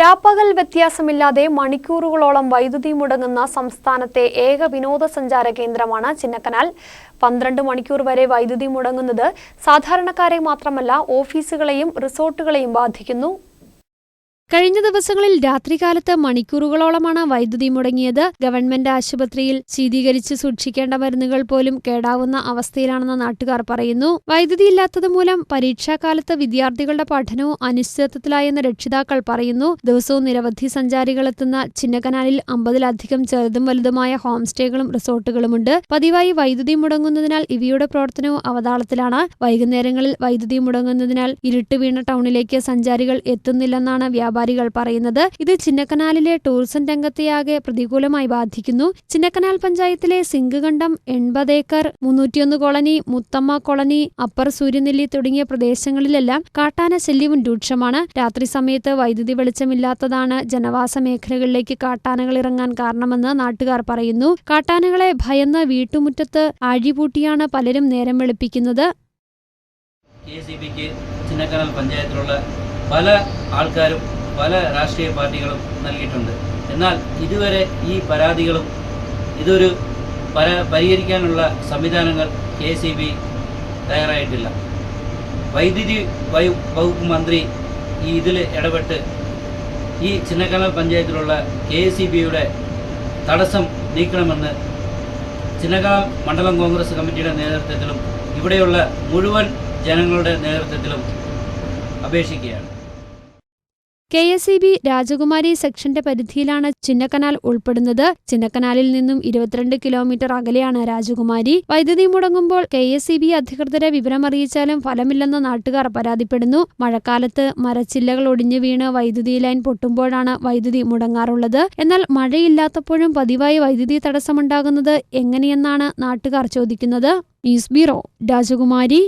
രാപ്പകൽ വ്യത്യാസമില്ലാതെ മണിക്കൂറുകളോളം വൈദ്യുതി മുടങ്ങുന്ന സംസ്ഥാനത്തെ ഏക വിനോദസഞ്ചാര കേന്ദ്രമാണ് ചിന്നക്കനാൽ. പന്ത്രണ്ട് മണിക്കൂർ വരെ വൈദ്യുതി മുടങ്ങുന്നത് സാധാരണക്കാരെ മാത്രമല്ല ഓഫീസുകളെയും റിസോർട്ടുകളെയും ബാധിക്കുന്നു. കഴിഞ്ഞ ദിവസങ്ങളിൽ രാത്രികാലത്ത് മണിക്കൂറുകളോളമാണ് വൈദ്യുതി മുടങ്ങിയത്. ഗവൺമെന്റ് ആശുപത്രിയിൽ ശീതീകരിച്ച് സൂക്ഷിക്കേണ്ട മരുന്നുകൾ പോലും കേടാവുന്ന അവസ്ഥയിലാണെന്ന് നാട്ടുകാർ പറയുന്നു. വൈദ്യുതി ഇല്ലാത്തത് മൂലം പരീക്ഷാകാലത്ത് വിദ്യാർത്ഥികളുടെ പഠനവും അനിശ്ചിതത്വത്തിലായെന്ന് രക്ഷിതാക്കൾ പറയുന്നു. ദിവസവും നിരവധി സഞ്ചാരികൾ എത്തുന്ന ചിന്നക്കനാലിൽ അമ്പതിലധികം ചെറുതും വലുതുമായ ഹോം സ്റ്റേകളും റിസോർട്ടുകളുമുണ്ട്. പതിവായി വൈദ്യുതി മുടങ്ങുന്നതിനാൽ ഇവയുടെ പ്രവർത്തനവും അവതാളത്തിലാണ്. വൈകുന്നേരങ്ങളിൽ വൈദ്യുതി മുടങ്ങുന്നതിനാൽ ഇരുട്ട് വീണ ടൗണിലേക്ക് സഞ്ചാരികൾ എത്തുന്നില്ലെന്നാണ് വ്യാപാരികൾ പറയുന്നത് ഇത് ചിന്നക്കനാലിലെ ടൂറിസം രംഗത്തെയാകെ പ്രതികൂലമായി ബാധിക്കുന്നു. ചിന്നക്കനാൽ പഞ്ചായത്തിലെ സിംഗുകണ്ടം എൺപത് acre മുന്നൂറ്റിയൊന്ന് colony Muthamma colony upper Suryanelli തുടങ്ങിയ പ്രദേശങ്ങളിലെല്ലാം കാട്ടാന ശല്യവും രൂക്ഷമാണ്. രാത്രി സമയത്ത് വൈദ്യുതി വെളിച്ചമില്ലാത്തതാണ് ജനവാസ മേഖലകളിലേക്ക് കാട്ടാനകൾ ഇറങ്ങാൻ കാരണമെന്ന് നാട്ടുകാർ പറയുന്നു. കാട്ടാനകളെ ഭയന്ന് വീട്ടുമുറ്റത്ത് ആഴിപൂട്ടിയാണ് പലരും നേരം വെളുപ്പിക്കുന്നത്. കെ സി ബിക്ക് ചിന്നക്കനാൽ പഞ്ചായത്തിലുള്ള പല ആൾക്കാരും പല രാഷ്ട്രീയ പാർട്ടികളും നൽകിയിട്ടുണ്ട്. എന്നാൽ ഇതുവരെ ഈ പരാതികളും ഇതൊരു പര പരിഹരിക്കാനുള്ള സംവിധാനങ്ങൾ കെ സി ബി തയ്യാറായിട്ടില്ല. വൈദ്യുതി വകുപ്പ് മന്ത്രി ഈ ഇതിൽ ഇടപെട്ട് ഈ ചിന്നക്കനാൽ പഞ്ചായത്തിലുള്ള കെ സി ബിയുടെ തടസ്സം നീക്കണമെന്ന് ചിന്നക്കനാൽ മണ്ഡലം കോൺഗ്രസ് കമ്മിറ്റിയുടെ നേതൃത്വത്തിലും ഇവിടെയുള്ള മുഴുവൻ ജനങ്ങളുടെ നേതൃത്വത്തിലും അപേക്ഷിക്കുകയാണ്. കെ എസ് ഇ ബി രാജകുമാരി സെക്ഷന്റെ പരിധിയിലാണ് ചിന്നക്കനാൽ ഉൾപ്പെടുന്നത്. ചിന്നക്കനാലിൽ നിന്നും ഇരുപത്തിരണ്ട് കിലോമീറ്റർ അകലെയാണ് രാജകുമാരി. വൈദ്യുതി മുടങ്ങുമ്പോൾ കെ എസ് ഇ ബി അധികൃതരെ വിവരമറിയിച്ചാലും ഫലമില്ലെന്ന് നാട്ടുകാർ പരാതിപ്പെടുന്നു. മഴക്കാലത്ത് മരച്ചില്ലകൾ ഒടിഞ്ഞു വീണ് വൈദ്യുതി ലൈൻ പൊട്ടുമ്പോഴാണ് വൈദ്യുതി മുടങ്ങാറുള്ളത്. എന്നാൽ മഴയില്ലാത്തപ്പോഴും പതിവായി വൈദ്യുതി തടസ്സമുണ്ടാകുന്നത് എങ്ങനെയെന്നാണ് നാട്ടുകാർ ചോദിക്കുന്നത്. ന്യൂസ് ബ്യൂറോ രാജകുമാരി.